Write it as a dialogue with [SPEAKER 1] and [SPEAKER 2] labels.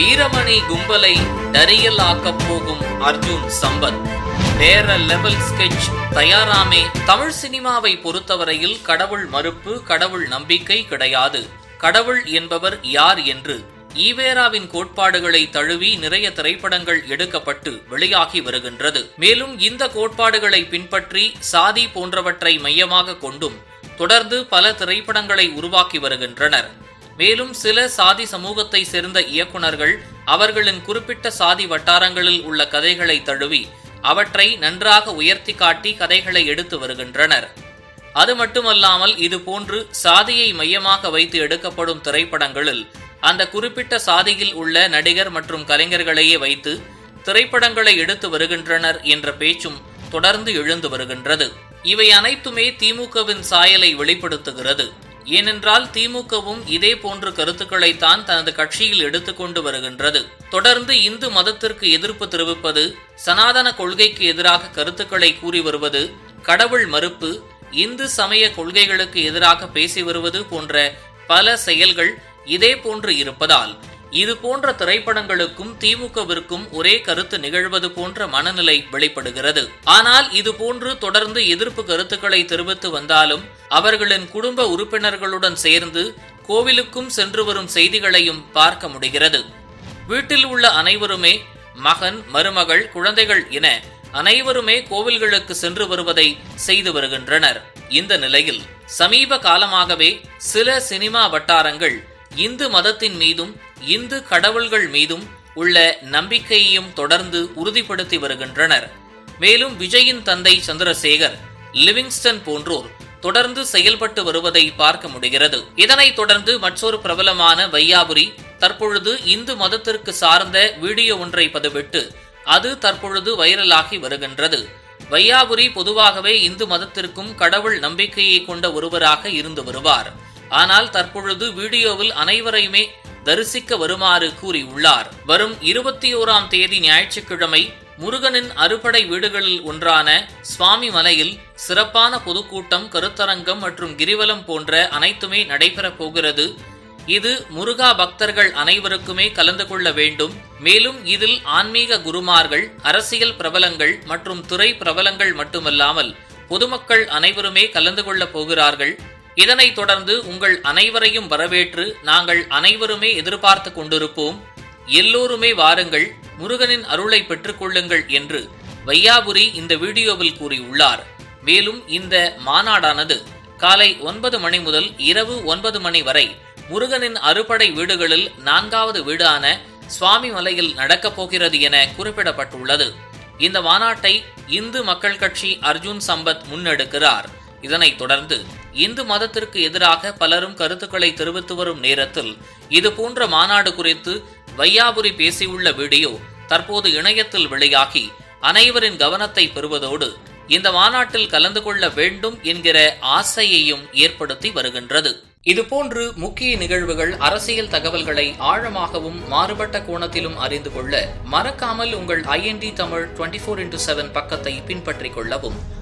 [SPEAKER 1] வீரமணி கும்பலை டரியல் ஆக்கப் போகும் அர்ஜுன் சம்பத். வேற லெவல் ஸ்கெட்ச் தயாராமே. தமிழ் சினிமாவை பொறுத்தவரையில் கடவுள் மறுப்பு கடவுள் நம்பிக்கை கிடையாது. கடவுள் என்பவர் யார் என்று. ஈவேராவின் கோட்பாடுகளை தழுவி நிறைய திரைப்படங்கள் எடுக்கப்பட்டு வெளியாகி வருகின்றது. மேலும் இந்த கோட்பாடுகளை பின்பற்றி சாதி போன்றவற்றை மையமாக கொண்டும் தொடர்ந்து பல திரைப்படங்களை உருவாக்கி வருகின்றனர். மேலும் சில சாதி சமூகத்தை சேர்ந்த இயக்குனர்கள் அவர்களின் குறிப்பிட்ட சாதி வட்டாரங்களில் உள்ள கதைகளை தழுவி அவற்றை நன்றாக உயர்த்தி காட்டி கதைகளை எடுத்து வருகின்றனர். அது மட்டுமல்லாமல் இது போன்று சாதியை மையமாக வைத்து எடுக்கப்படும் திரைப்படங்களில் அந்த குறிப்பிட்ட சாதியில் உள்ள நடிகர் மற்றும் கலைஞர்களையே வைத்து திரைப்படங்களை எடுத்து வருகின்றனர் என்ற பேச்சும் தொடர்ந்து எழுந்து வருகின்றது. இவை அனைத்துமே திமுகவின் சாயலை வெளிப்படுத்துகிறது. ஏனென்றால் திமுகவும் இதே போன்ற கருத்துக்களைத்தான் தனது கட்சியில் எடுத்துக்கொண்டு வருகின்றது. தொடர்ந்து இந்து மதத்திற்கு எதிர்ப்பு தெரிவிப்பது சனாதன கொள்கைக்கு எதிராக கருத்துக்களை கூறி வருவது கடவுள் மறுப்பு இந்து சமய கொள்கைகளுக்கு எதிராக பேசி வருவது போன்ற பல செயல்கள் இதே போன்று இருப்பதால் இது போன்ற திரைப்படங்களுக்கும் திமுகவிற்கும் ஒரே கருத்து நிகழ்வது போன்ற மனநிலை வெளிப்படுகிறது. ஆனால் இது போன்று தொடர்ந்து எதிர்ப்பு கருத்துக்களை தெரிவித்து வந்தாலும் அவர்களின் குடும்ப உறுப்பினர்களுடன் சேர்ந்து கோவிலுக்கும் சென்று வரும் செய்திகளையும் பார்க்க முடிகிறது. வீட்டில் உள்ள அனைவருமே மகன் மருமகள் குழந்தைகள் என அனைவருமே கோவில்களுக்கு சென்று வருவதை செய்து வருகின்றனர். இந்த நிலையில் சமீப காலமாகவே சில சினிமா வட்டாரங்கள் இந்து மதத்தின் மீதும் இந்து கடவுள்கள் மீதும் உள்ள நம்பிக்கையையும் தொடர்ந்து உறுதிப்படுத்தி வருகின்றனர். மேலும் விஜயின் தந்தை சந்திரசேகர் லிவிங்ஸ்டன் போன்றோர் தொடர்ந்து செயல்பட்டு வருவதை பார்க்க முடிகிறது. இதனைத் தொடர்ந்து மற்றொரு பிரபலமான வையாபுரி தற்பொழுது இந்து மதத்திற்கு சார்ந்த வீடியோ ஒன்றை பதிவிட்டு அது தற்பொழுது வைரலாகி வருகின்றது. வையாபுரி பொதுவாகவே இந்து மதத்திற்கும் கடவுள் நம்பிக்கையை கொண்ட ஒருவராக இருந்து வருவார். ஆனால் தற்பொழுது வீடியோவில் அனைவரையுமே தரிசிக்க வருமாறு கூறியுள்ளார். வரும் இருபத்தி ஓராம் தேதி ஞாயிற்றுக்கிழமை முருகனின் அறுபடை வீடுகளில் ஒன்றான சுவாமி மலையில் சிறப்பான பொதுக்கூட்டம் கருத்தரங்கம் மற்றும் கிரிவலம் போன்ற அனைத்துமே நடைபெறப் போகிறது. இது முருகா பக்தர்கள் அனைவருக்குமே கலந்து கொள்ள வேண்டும். மேலும் இதில் ஆன்மீக குருமார்கள் அரசியல் பிரபலங்கள் மற்றும் துறை பிரபலங்கள் மட்டுமல்லாமல் பொதுமக்கள் அனைவருமே கலந்து கொள்ளப் போகிறார்கள். இதனைத் தொடர்ந்து உங்கள் அனைவரையும் வரவேற்று நாங்கள் அனைவருமே எதிர்பார்த்து கொண்டிருப்போம். எல்லோருமே வாருங்கள் முருகனின் அருளை பெற்றுக்கொள்ளுங்கள் என்று வையாபுரி இந்த வீடியோவில் கூறியுள்ளார். மேலும் இந்த மாநாடானது காலை ஒன்பது மணி முதல் இரவு ஒன்பது மணி வரை முருகனின் அறுபடை வீடுகளில் நான்காவது வீடான சுவாமி மலையில் நடக்கப் போகிறது என குறிப்பிடப்பட்டுள்ளது. இந்த மாநாட்டை இந்து மக்கள் கட்சி அர்ஜுன் சம்பத் முன்னெடுக்கிறார். இதனைத் தொடர்ந்து இந்து மதத்திற்கு எதிராக பலரும் கருத்துக்களை தெரிவித்து வரும் நேரத்தில் இது போன்ற மாநாடு குறித்து வையாபுரி பேசியுள்ள வீடியோ தற்போது இணையத்தில் வெளியாகி அனைவரின் கவனத்தை பெறுவதோடு இந்த மாநாட்டில் கலந்து கொள்ள வேண்டும் என்கிற ஆசையையும் ஏற்படுத்தி வருகின்றது. இதுபோன்று முக்கிய நிகழ்வுகள் அரசியல் தகவல்களை ஆழமாகவும் மாறுபட்ட கோணத்திலும் அறிந்து கொள்ள மறக்காமல் உங்கள் IND Tamil twenty four into seven பக்கத்தை பின்பற்றிக் கொள்ளவும்.